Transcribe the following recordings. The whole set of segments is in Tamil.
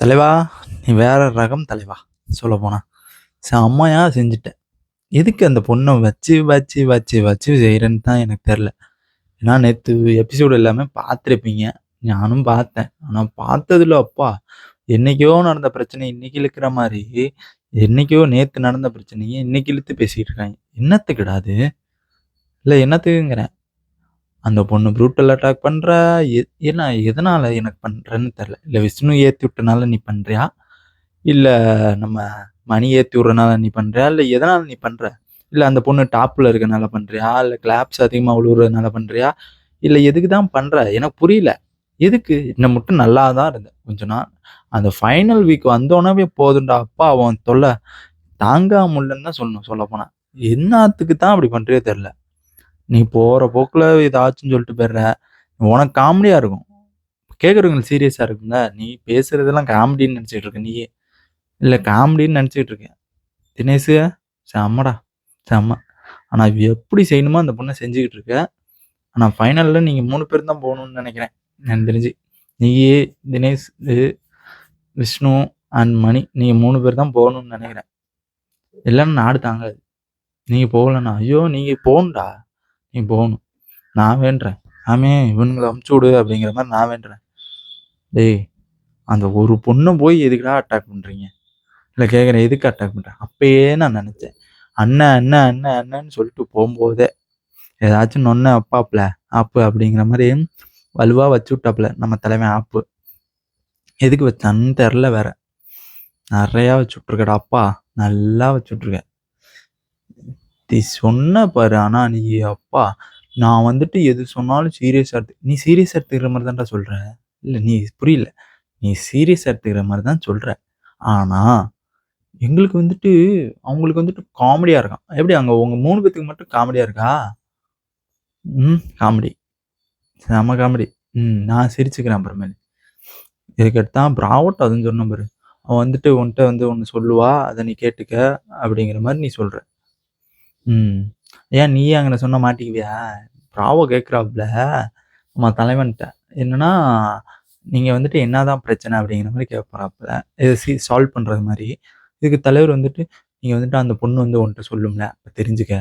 தலைவா நீ வேற ரகம் தலைவா சொல்ல போனா செம்மையா செஞ்சுட்டேன் எதுக்கு அந்த பொண்ணை வச்சு வச்சு வச்சு வச்சு செய்கிறேன்னு தான் எனக்கு தெரில. ஏன்னா நேற்று எபிசோடு எல்லாமே பார்த்துருப்பீங்க. நானும் பார்த்தேன். ஆனால் பார்த்ததுல அப்பா. என்னைக்கோ நடந்த பிரச்சனை இன்னைக்கு இழுக்கிற மாதிரி. என்னைக்கோ நேற்று நடந்த பிரச்சனையை இன்னைக்கு இழுத்து பேசிட்டு இருக்காங்க. என்னத்துக்கிடாது இல்லை என்னத்துக்குங்கிறேன்? அந்த பொண்ணு ப்ரூட்டல் அட்டாக் பண்ணுறா எ- ஏன்னா எதனால் எனக்கு பண்ணுறேன்னு தெரில இல்லை விஷ்ணு ஏற்றி விட்டனால நீ பண்ணுறியா இல்லை நம்ம மணி ஏற்றி விட்றனால நீ பண்ணுறியா இல்லை எதனால் நீ பண்ணுற இல்லை அந்த பொண்ணு டாப்பில் இருக்கனால பண்ணுறியா இல்லை கிளாப்ஸ் அதிகமாக விழுவுறதுனால பண்ணுறியா இல்லை எதுக்கு தான் பண்ணுற எனக்கு புரியல. எதுக்கு? என்னை மட்டும் நல்லா தான் இருந்தேன் கொஞ்ச நாள். அந்த ஃபைனல் வீக் வந்தோடனே போதும்டா அப்பா அவன் தொல்லை தாங்க முடியலன்னு தான் சொல்லணும் சொல்ல என்னத்துக்கு தான் அப்படி பண்ணுறதே தெரில நீ போகிற போக்கில் ஏதாச்சும் சொல்லிட்டு போயிடுற. உனக்கு காமெடியாக இருக்கும். கேட்குறவங்களுக்கு சீரியஸாக இருக்குங்க நீ பேசுகிறதெல்லாம் காமெடின்னு நினச்சிட்டு இருக்க நீயே. இல்லை காமெடின்னு நினச்சிட்டு இருக்கேன். தினேஷு செம்மடா. செம்ம. ஆனால் எப்படி செய்யணுமோ அந்த பொண்ணை செஞ்சுக்கிட்டு இருக்க. ஆனால் ஃபைனலில் நீங்கள் மூணு பேர் தான் போகணும்னு நினைக்கிறேன். எனக்கு தெரிஞ்சு. நீயே தினேஷ் விஷ்ணு அண்ட் மணி நீங்கள் மூணு பேர் தான் போகணும்னு நினைக்கிறேன். இல்லைன்னு நாடு தாங்காது. நீங்கள் போகலண்ணா ஐயோ நீங்கள் போகணும்டா. நீ போகணும். நான் வேண்டுறேன் ஆமே இவனுங்களை அமுச்சு விடு அப்படிங்கிற மாதிரி நான் வேண்டுறேன் டேய் அந்த ஒரு பொண்ணை போய் எதுக்குடா அட்டாக் பண்ணுறீங்க இல்லை கேட்குறேன் எதுக்கு அட்டாக் பண்ணுறேன் அப்பயே நான் நினச்சேன். அண்ணன் அண்ணன் அண்ணன் அண்ணன்னு சொல்லிட்டு போகும்போதே ஏதாச்சும் நொன்ன அப்பாப்ல ஆப்பு அப்படிங்கிற மாதிரி வலுவாக வச்சு விட்டாப்புல நம்ம தலைவன் ஆப்பு. எதுக்கு வச்சான்னு தெரில வேற. நிறையா வச்சு விட்ருக்கடா அப்பா. நல்லா வச்சு விட்ருக்கேன் நீ சொன்ன பாரு ஆனால் நீ அப்பா நான் வந்துட்டு எது சொன்னாலும் சீரியஸாக எடுத்து நீ சீரியஸாக எடுத்துக்கிற மாதிரி தான்டா சொல்கிற இல்லை நீ புரியல. நீ சீரியஸாக எடுத்துக்கிற மாதிரி தான் சொல்கிற ஆனால் எங்களுக்கு வந்துட்டு அவங்களுக்கு வந்துட்டு காமெடியாக இருக்கான். எப்படி அங்கே உங்கள் மூணு பேத்துக்கு மட்டும் காமெடியாக இருக்கா? ம் காமெடி செம காமெடி ம் நான் சிரிச்சுக்கிறேன் அப்புறமேலு. இதுக்கடுத்தான் ப்ராவட் அதுன்னு சொன்ன பாரு. அவன் வந்துட்டு உன்கிட்ட வந்து ஒன்று சொல்லுவா அதை நீ கேட்டுக்க அப்படிங்கிற மாதிரி நீ சொல்கிற ம். ஏன் நீ அங்கே சொன்ன மாட்டிக்குவியா? ப்ராவோ கேட்குறாப்புல நம்ம தலைவன்கிட்ட என்னன்னா நீங்கள் வந்துட்டு என்னதான் பிரச்சனை அப்படிங்கிற மாதிரி கேட்குறாப்புல இதை சி சால்வ் பண்ணுறது மாதிரி. இதுக்கு தலைவர் வந்துட்டு நீங்கள் வந்துட்டு அந்த பொண்ணு வந்து உன்கிட்ட சொல்லும்ல. அப்போ தெரிஞ்சுக்க.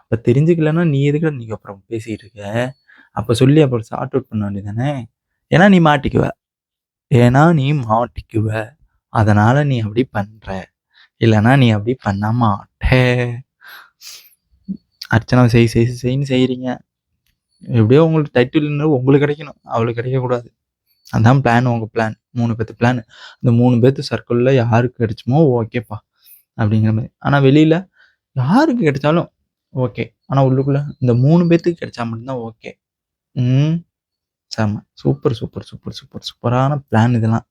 அப்போ தெரிஞ்சுக்கலன்னா நீ எதுக்கு நீங்கள் அப்புறம் பேசிகிட்டு இருக்க? அப்போ சொல்லி அப்புறம் சார்ட் அவுட் பண்ண வேண்டியதானே ஏன்னா நீ மாட்டிக்குவ. ஏன்னா நீ மாட்டிக்குவ. அதனால நீ அப்படி பண்ற. இல்லைன்னா நீ அப்படி பண்ண மாட்டே. அர்ச்சனா செய் செய் செய்ன்னு செய்கிறீங்க எப்படியோ உங்களுக்கு டைட்டில் உங்களுக்கு கிடைக்கணும். அவளுக்கு கிடைக்கக்கூடாது. அதான் பிளான் உங்கள் பிளான் மூணு பேர்த்து பிளான் இந்த மூணு பேர்த்து சர்க்கிளில் யாருக்கு கிடைச்சுமோ ஓகேப்பா அப்படிங்கிற மாதிரி. ஆனால் வெளியில் யாருக்கு கிடைச்சாலும் ஓகே. ஆனால் உள்ளுக்குள்ளே இந்த மூணு பேர்த்துக்கு கிடைச்சா மட்டும்தான் ஓகே. ம் செம்ம சூப்பர் சூப்பர் சூப்பர் சூப்பர் சூப்பரான பிளான் இதெல்லாம்.